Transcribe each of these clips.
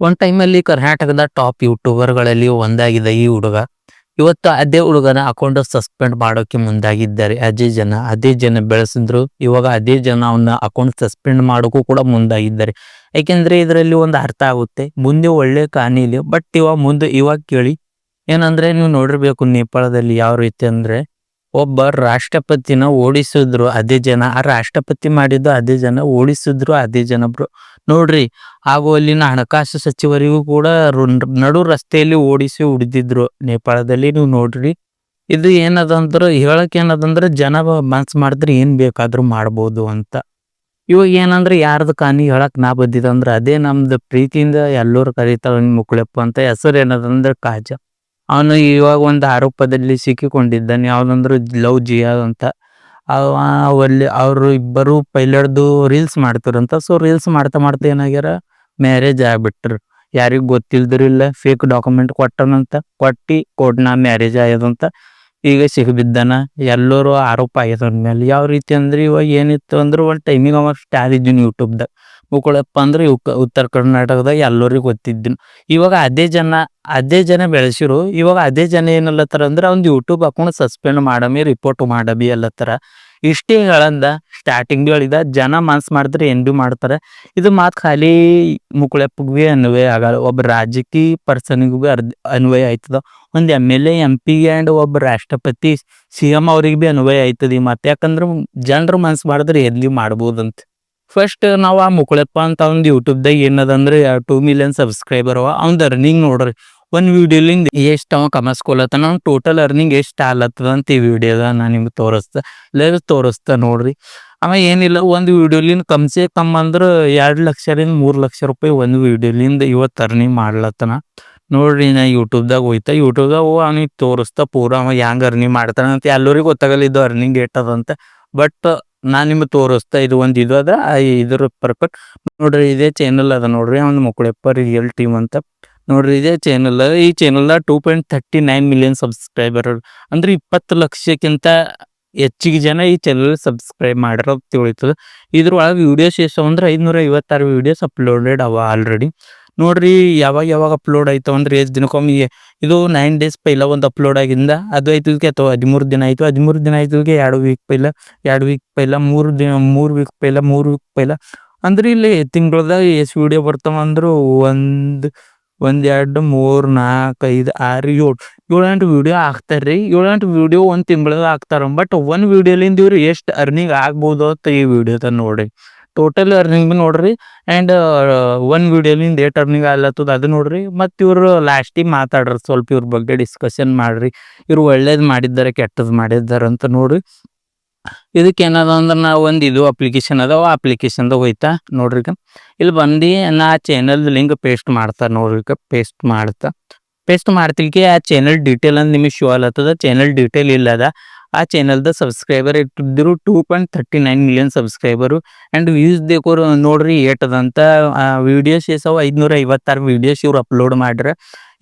ಒಂದ್ ಟೈಮಲ್ಲಿ ಕರ್ನಾಟಕದ ಟಾಪ್ ಯೂಟ್ಯೂಬರ್ಗಳಲ್ಲಿ ಒಂದಾಗಿದೆ ಈ ಹುಡುಗ. ಇವತ್ತು ಅದೇ ಹುಡುಗನ ಅಕೌಂಟ್ ಸಸ್ಪೆಂಡ್ ಮಾಡೋಕೆ ಮುಂದಾಗಿದ್ದಾರೆ. ಅದೇ ಜನ ಅದೇ ಜನ ಬೆಳೆಸಿದ್ರು. ಇವಾಗ ಅದೇ ಜನ ಅವನ ಅಕೌಂಟ್ ಸಸ್ಪೆಂಡ್ ಮಾಡೋಕ್ಕೂ ಕೂಡ ಮುಂದಾಗಿದ್ದಾರೆ. ಯಾಕೆಂದ್ರೆ ಇದರಲ್ಲಿ ಒಂದು ಅರ್ಥ ಆಗುತ್ತೆ. ಮುಂದೆ ಒಳ್ಳೆ ಕಾನಿಲಿ ಬಟ್ ಇವಾಗ ಮುಂದೆ ಇವಾಗ ಕೇಳಿ, ಏನಂದ್ರೆ ನೀವು ನೋಡಿರ್ಬೇಕು, ನೇಪಾಳದಲ್ಲಿ ಯಾವ ರೀತಿ ಅಂದ್ರೆ ಒಬ್ಬ ರಾಷ್ಟ್ರಪತಿನ ಓಡಿಸಿದ್ರು, ಅದೇ ಜನ. ಆ ರಾಷ್ಟ್ರಪತಿ ಮಾಡಿದ್ದು ಅದೇ ಜನ, ಓಡಿಸಿದ್ರು ಅದೇ ಜನ ನೋಡ್ರಿ, ಹಾಗೂ ಅಲ್ಲಿನ ಹಣಕಾಸು ಸಚಿವರಿಗೂ ಕೂಡ ನಡು ರಸ್ತೆಯಲ್ಲಿ ಓಡಿಸಿ ಉಡಿದಿದ್ರು ನೇಪಾಳದಲ್ಲಿ ನೀವು ನೋಡ್ರಿ, ಇದು ಏನದಂದ್ರೆ, ಹೇಳಕ್ ಏನದಂದ್ರೆ, ಜನ ಮನ್ಸ್ ಮಾಡಿದ್ರೆ ಏನ್ ಬೇಕಾದ್ರೂ ಮಾಡ್ಬೋದು ಅಂತ. ಇವಾಗ ಏನಂದ್ರೆ, ಯಾರ್ದು ಕಾನಿ ಹೇಳಕ್ ನಾ ಬಂದಿದಂದ್ರ ಅದೇ ನಮ್ದು ಪ್ರೀತಿಯಿಂದ ಎಲ್ಲರೂ ಕರೀತಾರ ಮುಕ್ಳಪ್ಪ ಅಂತ ಹೆಸರು ಏನದಂದ್ರೆ, ಕಾಜ. ಅವನು ಇವಾಗ ಒಂದು ಆರೋಪದಲ್ಲಿ ಸಿಕ್ಕಿಕೊಂಡಿದ್ದಾನೆ. ಯಾವ್ದಂದ್ರೆ ಲವ್ ಜಿಯಾದ್ ಅಂತ. ಅವ, ಅವಲ್ಲಿ ಅವರು ಇಬ್ಬರು ಪೈಲಡ್ದು ರೀಲ್ಸ್ ಮಾಡ್ತಾರಂತ. ಸೊ ರೀಲ್ಸ್ ಮಾಡ್ತಾ ಮಾಡ್ತಾ ಏನಾಗ್ಯಾರ? ಮ್ಯಾರೇಜ್ ಆಗ್ಬಿಟ್ರು. ಯಾರಿಗ್ ಗೊತ್ತಿಲ್ದಿರಿಲ್ಲ ಫೇಕ್ ಡಾಕ್ಯುಮೆಂಟ್ ಕೊಟ್ಟನಂತ. ಕೊಟ್ಟಿ ಕೊಡ್ನಾ ಮ್ಯಾರೇಜ್ ಆಗ್ಯದಂತ. ಈಗ ಸಿಗಬಿದ್ದಾನ. ಎಲ್ಲರೂ ಆರೋಪ ಆಗ್ಯದ ಮೇಲೆ. ಯಾವ ರೀತಿ ಅಂದ್ರೆ ಇವಾಗ ಏನಿತ್ತು ಅಂದ್ರೆ ಒಂದು ಟೈಮಿಗೆ ಅವ. ಸ್ಟಾರ್ ಇದ್ದೀನಿ ಯೂಟ್ಯೂಬ್ದಾಗ. ಮುಕ್ಕಳಪ್ಪ ಅಂದ್ರೆ ಉತ್ತರ ಕರ್ನಾಟಕದಾಗ ಎಲ್ಲರಿಗೂ ಗೊತ್ತಿದ್ದಿನ. ಇವಾಗ ಅದೇ ಜನ ಅದೇ ಜನ ಬೆಳೆಸಿರು. ಇವಾಗ ಅದೇ ಜನ ಏನಲ್ಲತ್ತಾರ ಅಂದ್ರೆ ಅವ್ನ್ ಯೂಟ್ಯೂಬ್ ಹಾಕೊಂಡು ಸಸ್ಪೆಂಡ್ ಮಾಡಮಿ ರಿಪೋರ್ಟ್ ಮಾಡಬಿ ಅಲ್ಲತ್ತಾರ ಇಷ್ಟೇ ಹೇಳಂದ ಸ್ಟಾರ್ಟಿಂಗ್ ಹೇಳಿದ ಜನ ಮನ್ಸ್ ಮಾಡಿದ್ರೆ ಏನ್ ಬಿ ಮಾಡ್ತಾರೆ. ಇದು ಮಾತ್ ಖಾಲಿ ಮುಕ್ಕಳೆಪ್ಪಗ್ ಬಿ ಅನ್ವಯ ಆಗಲ್ಲ. ಒಬ್ಬ ರಾಜಕೀಯ ಪರ್ಸನ್ಗೂ ಭೀ ಅರ್ಧ ಅನ್ವಯ ಆಯ್ತದ. ಒಂದ್ M L A M and ಒಬ್ಬ ರಾಷ್ಟ್ರಪತಿ ಸಿಎಂ ಅವ್ರಿಗೆ ಅನ್ವಯ ಆಯ್ತದ ಈ ಮಾತು. ಯಾಕಂದ್ರೆ ಜನರು ಮನ್ಸ್ ಮಾಡಿದ್ರೆ ಎಲ್ಲಿ ಮಾಡ್ಬೋದಂತ. ಫಸ್ಟ್ ನಾವು ಆ ಮುಕುಳಪ್ಪ ಅಂತ ಅವ್ನ ಯೂಟ್ಯೂಬ್ದಾಗ ಏನದಂದ್ರೆ ಟೂ ಮಿಲಿಯನ್ ಸಬ್ಸ್ಕ್ರೈಬರ್ ಅವ. ಅವ್ನ ಅರ್ನಿಂಗ್ ನೋಡ್ರಿ. ಒಂದು ವಿಡಿಯೋಲಿಂದ ಎಷ್ಟು ಅವ ಕಮಸ್ಕೊಲತ್ತಾನ ಅವ್ನ ಟೋಟಲ್ ಅರ್ನಿಂಗ್ ಎಷ್ಟು ಆಲತ್ತದ ಅಂತ ಈ ವಿಡಿಯೋದ ನಾ ನಿಮ್ಗೆ ತೋರಿಸ್ತ, ಲೈವ್ ತೋರಿಸ್ತಾ ನೋಡ್ರಿ. ಅವ ಏನಿಲ್ಲ, ಒಂದು ವಿಡಿಯೋಲಿಂದ ಕಮ್ಸೆ ಕಮ್ ಅಂದ್ರೆ ಎರಡು ಲಕ್ಷದಿಂದ ಮೂರು ಲಕ್ಷ ರೂಪಾಯಿ ಒಂದು ವಿಡಿಯೋಲಿಂದ ಇವತ್ತು ಅರ್ನಿಂಗ್ ಮಾಡ್ಲತ್ತನ. ನೋಡ್ರಿ ನಾ ಯೂಟ್ಯೂಬ್ದಾಗ ಹೋಯ್ತಾ. ಯೂಟ್ಯೂಬ್ದಾಗ ಅವ್ನಿಗೆ ತೋರಿಸ್ತಾ, ಪೂರ ಅವ ಹೆಂಗ್ ಅರ್ನಿಂಗ್ ಮಾಡ್ತಾನ ಅಂತ ಎಲ್ಲರಿಗೂ ಗೊತ್ತಾಗಲ್ಲ ಇದು ಅರ್ನಿಂಗ್ ಅದಂತ ಬಟ್ ನಾ ನಿಮ್ಗೆ ತೋರಿಸ್ತಾ ಇದು ಒಂದು ಇದು ಅದ ಇದ್ರ ಪರ್ಫೆಕ್ಟ್ ನೋಡ್ರಿ ಇದೇ ಚಾನಲ್ ಅದ ನೋಡ್ರಿ, ಅವ್ನ ಮುಕ್ಕಳೆಪ್ಪ ರಿಯಲ್ ಟೀಮ್ ಅಂತ. ನೋಡ್ರಿ ಇದೇ ಚಾನಲ್ ಈ channel two point thirty nine million subscriber ಅಂದ್ರೆ ಇಪ್ಪತ್ತು ಲಕ್ಷಕ್ಕಿಂತ ಹೆಚ್ಚಿಗೆ ಜನ ಈ ಚಾನಲ್ ಸಬ್ಸ್ಕ್ರೈಬ್ ಮಾಡ್ಯಾರ ತಿಳಿತದ. ಇದ್ರೊಳಗೆ ವಿಡಿಯೋಸ್ ಎಷ್ಟು ಅಂದ್ರೆ ಐದ್ನೂರ ಐವತ್ತಾರು ವಿಡಿಯೋಸ್ ಅಪ್ಲೋಡೆಡ್ ಅವ ಆಲ್ರೆಡಿ ನೋಡ್ರಿ ಯಾವಾಗ ಯಾವಾಗ ಅಪ್ಲೋಡ್ ಆಯ್ತು ಅಂದ್ರೆ ಎಷ್ಟು ದಿನಕ್ಕೊಮ್ಮೆ ಇದು ನೈನ್ ಡೇಸ್ ಪೈಲ ಒಂದು ಅಪ್ಲೋಡ್ ಆಗಿಂದ ಅದು ಆಯ್ತು ಅಥವಾ ಹದಿಮೂರು ದಿನ ಆಯ್ತು, ಹದಿಮೂರು ದಿನ ಆಯ್ತು ಎರಡು ವೀಕ್ ಪೈಲ, ಎರಡು ವೀಕ್ ಪೈಲ, ಮೂರು ದಿನ, ಮೂರು ವೀಕ್ ಪೈಲ, ಮೂರು ವೀಕ್ ಪೈಲ. ಅಂದ್ರೆ ಇಲ್ಲಿ ತಿಂಗಳದಾಗ ಎಷ್ಟು ವಿಡಿಯೋ ಬರ್ತಾವ ಅಂದ್ರು ಒಂದ್ ಒಂದ್ ಎರಡು, ಮೂರ್ ನಾಲ್ಕು ಐದು, ಆರು, ಏಳು. ಏಳು ವಿಡಿಯೋ ಹಾಕ್ತಾರ್ರಿ. ಏಳು ವಿಡಿಯೋ ಒಂದ್ ತಿಂಗಳದಾಗ ಹಾಕ್ತಾರ. ಬಟ್ ಒಂದ್ ವಿಡಿಯೋಲಿಂದ ಇವ್ರು ಎಷ್ಟು ಅರ್ನಿಂಗ್ ಆಗ್ಬೋದು ಅಂತ ಈ ವಿಡಿಯೋದ ನೋಡ್ರಿ. ಟೋಟಲ್ ಅರ್ನಿಂಗ್ ಬಿ ನೋಡ್ರಿ ಅಂಡ್ ಒನ್ ವಿಡಿಯೋಲಿಂದ ಏಟ್ ಅರ್ನಿಂಗ್ ಆಗ್ಲತ್ತದ ಅದು ನೋಡ್ರಿ. ಮತ್ತು ಇವರು ಲಾಸ್ಟಿಗೆ ಮಾತಾಡ್ರಿ ಸ್ವಲ್ಪ ಇವ್ರ ಬಗ್ಗೆ ಡಿಸ್ಕಷನ್ ಮಾಡ್ರಿ. ಇವ್ರು ಒಳ್ಳೇದು ಮಾಡಿದ್ದಾರೆ, ಕೆಟ್ಟದ್ ಮಾಡಿದ್ದಾರೆ ಅಂತ ನೋಡ್ರಿ. ಇದಕ್ಕೆ ಏನದ ಅಂದ್ರೆ ನಾವು ಒಂದು ಇದು ಅಪ್ಲಿಕೇಶನ್ ಅದಾವ ಅಪ್ಲಿಕೇಶನ್ದಾಗ ಹೋಯ್ತಾ ನೋಡ್ರಿ. ಇಲ್ಲಿ ಬಂದು ನಾ ಚಾನಲ್ ಲಿಂಕ್ ಪೇಸ್ಟ್ ಮಾಡ್ತಾ ನೋಡ್ರಿ ಪೇಸ್ಟ್ ಮಾಡ್ತಾ. ಪೇಸ್ಟ್ ಮಾಡ್ತಿಲ್ಕೆ ಆ ಚಾನಲ್ ಡೀಟೇಲ್ ಅಂತ ನಿಮಗೆ ಶೋ ಆಗ್ಲತ್ತದ ಚಾನಲ್ ಡೀಟೇಲ್ ಇಲ್ಲದ. ಆ ಚಾನಲ್ದ ಸಬ್ಸ್ಕ್ರೈಬರ್ ಇಟ್ಟಿದ್ದರು two point thirty nine million subscriber and views ದೇಕೋರು ನೋಡ್ರಿ ಏಟದಂತ ವೀಡಿಯೋಸ್ ಎಸವ ಐದುನೂರ ಐವತ್ತಾರು ವೀಡಿಯೋಸ್ ಇವ್ರು ಅಪ್ಲೋಡ್ ಮಾಡ್ರೆ.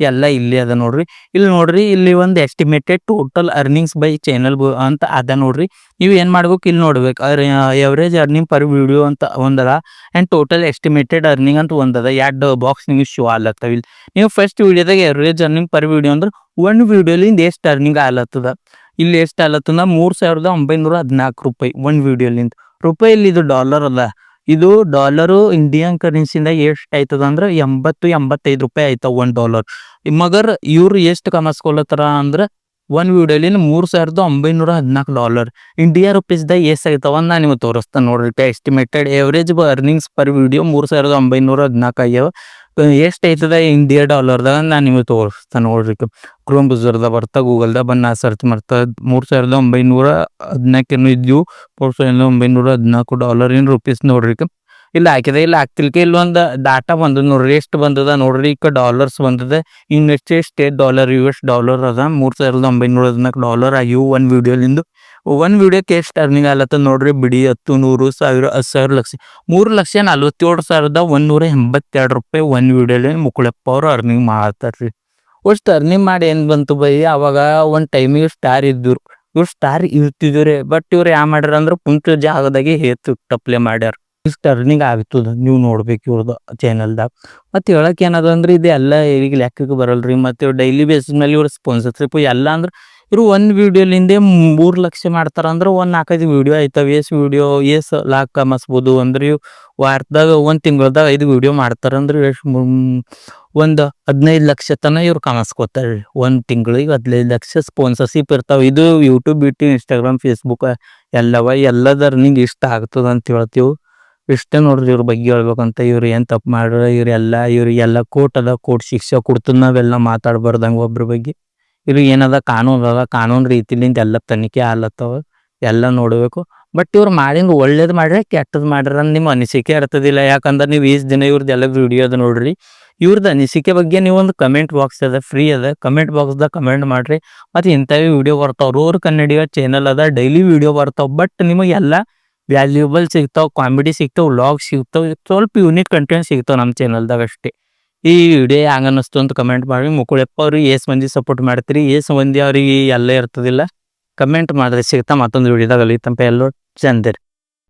ಎಲ್ಲ ಇಲ್ಲಿ ಅದ ನೋಡ್ರಿ. ಇಲ್ಲಿ ನೋಡ್ರಿ, ಇಲ್ಲಿ ಒಂದು estimated total earnings by channel ಅಂತ ಅದ ನೋಡ್ರಿ. ನೀವು ಏನು ಮಾಡ್ಬೇಕು ಇಲ್ಲಿ ನೋಡ್ಬೇಕು. ಎವರೇಜ್ ಅರ್ನಿಂಗ್ ಪರ್ ವಿಡಿಯೋ ಅಂತ ಒಂದದ ಆ್ಯಂಡ್ ಟೋಟಲ್ ಎಸ್ಟಿಮೇಟೆಡ್ ಅರ್ನಿಂಗ್ ಅಂತ ಒಂದದ. ಎರಡು ಬಾಕ್ಸ್ ನಿಮಗೆ ಶೋ ಆಲತ್ತವ ಇಲ್ಲಿ. ನೀವು ಫಸ್ಟ್ ವಿಡಿಯೋದಾಗ ಎವರೇಜ್ ಅರ್ನಿಂಗ್ ಪರ್ ವಿಡಿಯೋ ಅಂದ್ರೆ ಒಂದು ವಿಡಿಯೋಲಿಂದ ಎಷ್ಟು ಅರ್ನಿಂಗ್ ಆಗ್ಲತ್ತದ ಇಲ್ಲಿ ಎಷ್ಟು ಆಗ್ಲತ್ತದ ಮೂರ್ ಸಾವಿರದ ಒಂಬೈನೂರ ಹದಿನಾಲ್ಕು ರೂಪಾಯಿ ಒಂದು ವಿಡಿಯೋಲಿಂದ ರೂಪಾಯಲ್ಲಿ ಇದು ಡಾಲರ್ ಅಲ್ಲ. ಇದು ಡಾಲರು ಇಂಡಿಯನ್ ಕರೆನ್ಸಿಯಿಂದ ಎಷ್ಟು ಆಯ್ತದ ಅಂದ್ರೆ ಎಂಬತ್ತು ಎಂಬತ್ತೈದು ರೂಪಾಯಿ ಆಯ್ತಾವ ಒಂದು ಡಾಲರ್ ಮಗರ್ ಇವ್ರು ಎಷ್ಟು ಕಮಸ್ಕೊಳತ್ತಾರ ಅಂದ್ರೆ ಒಂದ್ ವಿಡಿಯೋಲಿಂದ ಮೂರು ಸಾವಿರದ ಒಂಬೈನೂರ ಹದಿನಾಲ್ಕು ಡಾಲರ್ ಇಂಡಿಯಾ ರುಪೀಸ್ದಾಗ ಎಷ್ಟು ಆಗ್ತಾವ ಅಂತ ನಾನು ನಿಮಗೆ ತೋರಿಸ್ತಾನೆ ನೋಡ್ರಿ estimated average earnings per video ಮೂರು ಸಾವಿರದ ಒಂಬೈನೂರ ಹದಿನಾಲ್ಕು ಆಗ್ಯಾವ. ಎಷ್ಟು ಐತದ ಇಂಡಿಯಾ ಡಾಲರ್ದಾಗ ನಾನು ನಿಮಗೆ ತೋರಿಸ್ತಾನೆ ನೋಡ್ರಿ ಕ್ರೋಮ್ ಬ್ರೌಸರ್ದಾಗ ಬರ್ತಾ ಗೂಗಲ್ದಾಗ ಬಂದು ನಾ ಸರ್ಚ್ ಮಾಡ್ತಾ, ಮೂರು ಸಾವಿರದ ಒಂಬೈನೂರ ಹದಿನಾಲ್ಕು ಏನು ಇದ್ವು. ಮೂರು ಸಾವಿರದ ಒಂಬೈನೂರ ಹದಿನಾಲ್ಕು ಡಾಲರ್ ಏನು ರುಪೀಸ್ ನೋಡ್ರಿ. ಇಲ್ಲಿ ಹಾಕಿದೆ. ಇಲ್ಲಿ ಹಾಕ್ತಿಲ್ಕೆ ಇಲ್ಲೊಂದು ಡಾಟಾ ಬಂದದ ನೋಡ್ರಿ. ಎಷ್ಟು ಬಂದದ ನೋಡ್ರಿ. ಈಗ ಡಾಲರ್ಸ್ ಬಂದದ. United State dollar U S dollar ಅದ. ಮೂರು ಸಾವಿರದ ಒಂಬೈನೂರ ಹದಿನಾಲ್ಕು ಡಾಲರ್ ಆಗಿವು ಒನ್ ವೀಡಿಯೋಲಿಂದು ಒನ್ ವಿಡಿಯೋಕ್ಕೆ ಎಷ್ಟು ಅರ್ನಿಂಗ್ ಆಗ್ಲತ್ತ ನೋಡ್ರಿ. ಬಿಡಿ ಹತ್ತು, ನೂರು, ಸಾವಿರ, ಹತ್ತು ಸಾವಿರ ಲಕ್ಷ. ಮೂರು ಲಕ್ಷ ನಲ್ವತ್ತೇಳು ಸಾವಿರದ ಒಂದೂರ ಎಂಬತ್ತೆರಡು ರೂಪಾಯಿ ಒಂದು ವಿಡಿಯೋಲಿ ಮುಕುಳಪ್ಪ ಅವರು ಅರ್ನಿಂಗ್ ಮಾಡ್ತಾರ್ರಿ. ಅಷ್ಟು ಅರ್ನಿಂಗ್ ಮಾಡಿ ಏನು ಬಂತು ಬೈ? ಅವಾಗ ಒಂದು ಟೈಮಿಗೆ ಸ್ಟಾರ್ ಇದ್ದರು ಇವ್ರು ಸ್ಟಾರ್ ಇರ್ತಿದ್ರು ಬಟ್ ಇವ್ರು ಯಾವ ಮಾಡ್ಯಾರ ಅಂದ್ರೆ ಕುಂತ ಜಾಗದಾಗೆ ಹೇತು ಟಪ್ಲೆ ಮಾಡ್ಯಾರ. ಟರ್ನಿಂಗ್ ಆಗ್ತದ ನೀವು ನೋಡ್ಬೇಕು ಇವ್ರದ್ದು ಚಾನಲ್ದಾಗ ಮತ್ತು ಹೇಳಕ್ಕೆ ಏನದ ಅಂದ್ರೆ ಇದು ಎಲ್ಲ ಈಗ ಲೆಕ್ಕಕ್ಕೆ ಬರಲ್ರಿ, ಮತ್ತು ಡೈಲಿ ಬೇಸಿಸ್ ಮೇಲೆ ಇವ್ರ ಸ್ಪಾನ್ಸರ್ಶಿಪ್ ಎಲ್ಲ ಅಂದ್ರೆ ಇವರು ಒಂದು ವಿಡಿಯೋಲಿಂದೆ ಮೂರು ಲಕ್ಷ ಮಾಡ್ತಾರ ಅಂದ್ರೆ ಒಂದು ನಾಲ್ಕೈದು ವಿಡಿಯೋ ಆಯ್ತಾವ. ಎಸ್ ವಿಡಿಯೋ ಎಸ್ ಲಾಕ್ ಕಮಸ್ಬೋದು ಅಂದ್ರೆ ಇವು ವಾರದಾಗ ಒಂದು ತಿಂಗಳದಾಗ ಐದು ವಿಡಿಯೋ ಮಾಡ್ತಾರ ಅಂದ್ರೆ ಎಷ್ಟು ಒಂದು ಹದಿನೈದು ಲಕ್ಷ ತನಕ ಇವ್ರು ಕಮಸ್ಕೋತಾರೆ ಒಂದು ತಿಂಗಳಿಗೆ ಹದಿನೈದು ಲಕ್ಷ ಸ್ಪಾನ್ಸರ್ಶಿಪ್ ಇರ್ತಾವೆ. ಇದು ಯೂಟ್ಯೂಬ್ ಬಿಟ್ಟು ಇನ್ಸ್ಟಾಗ್ರಾಮ್ ಫೇಸ್ಬುಕ್ ಎಲ್ಲವ ಎಲ್ಲದ ಇಷ್ಟ ಆಗ್ತದ ಅಂತ ಹೇಳ್ತೀವಿ. ಇಷ್ಟೇ ನೋಡ್ರಿ ಇವ್ರ ಬಗ್ಗೆ ಹೇಳ್ಬೇಕಂತ. ಇವ್ರು ಏನು ತಪ್ಪು ಮಾಡ್ರ ಇವ್ರೆಲ್ಲ ಇವ್ರಿಗೆಲ್ಲ ಕೋರ್ಟ್ ಅದ ಕೋರ್ಟ್ ಶಿಕ್ಷೆ ಕೊಡ್ತದ ನಾವೆಲ್ಲ ಮಾತಾಡ್ಬಾರ್ದಂಗ ಒಬ್ರ ಬಗ್ಗೆ. ಇವ್ರಿಗೆ ಏನದ ಕಾನೂನು ಅದ, ಕಾನೂನು ರೀತಿಲಿಂದ ಎಲ್ಲ ತನಿಖೆ ಆಲತ್ತವ, ಎಲ್ಲ ನೋಡಬೇಕು. ಬಟ್ ಇವ್ರು ಮಾಡಿಂದ ಒಳ್ಳೇದು ಮಾಡ್ರೆ ಕೆಟ್ಟದ್ದು ಮಾಡ್ರ ನಿಮ್ಮ ಅನಿಸಿಕೆ ಇರ್ತದಿಲ್ಲ. ಯಾಕಂದ್ರೆ ನೀವು ಈಸ್ ದಿನ ಇವ್ರದ್ದು ಎಲ್ಲ ವಿಡಿಯೋ ಅದ ನೋಡ್ರಿ. ಇವ್ರದ್ದು ಅನಿಸಿಕೆ ಬಗ್ಗೆ ನೀವು ಒಂದು ಕಮೆಂಟ್ ಬಾಕ್ಸ್ ಅದ ಫ್ರೀ ಅದ. ಕಮೆಂಟ್ ಬಾಕ್ಸ್ದಾಗ ಕಮೆಂಟ್ ಮಾಡ್ರಿ. ಮತ್ತು ಇಂಥವೇ ವಿಡಿಯೋ ಬರ್ತಾವ. ರೋರ್ ಕನ್ನಡಿಯ ಚಾನಲ್ ಅದ ಡೈಲಿ ವಿಡಿಯೋ ಬರ್ತಾವ. ಬಟ್ ನಿಮಗೆ ಎಲ್ಲ ವ್ಯಾಲ್ಯೂಬಲ್ ಸಿಗ್ತಾವ ಕಾಮಿಡಿ ಸಿಗ್ತಾವ ವ್ಲಾಗ್ ಸಿಗ್ತಾವ ಸ್ವಲ್ಪ ಯೂನಿಕ್ ಕಂಟೆಂಟ್ ಸಿಗ್ತಾವ ನಮ್ಮ ಚಾನಲ್ದಾಗ ಅಷ್ಟೇ. ಈ ವಿಡಿಯೋ ಹ್ಯಾಂಗ ಅನ್ನಿಸ್ತು ಅಂತ ಕಮೆಂಟ್ ಮಾಡಿ. ಮುಕುಳಪ್ಪ ಅವರು ಎಸ್ ಮಂದಿ ಸಪೋರ್ಟ್ ಮಾಡ್ತೀರಿ. ಎಸ್ ಮಂದಿ ಅವ್ರಿಗೆ ಎಲ್ಲ ಇರ್ತದಿಲ್ಲ. ಕಮೆಂಟ್ ಮಾಡಿದ್ರೆ ಸಿಗ್ತಾ ಮತ್ತೊಂದು ವಿಡಿಯೋದಾಗ ಅಲ್ಲಿ ತನಕ ಎಲ್ಲರೂ ಚಂದಿರಿ.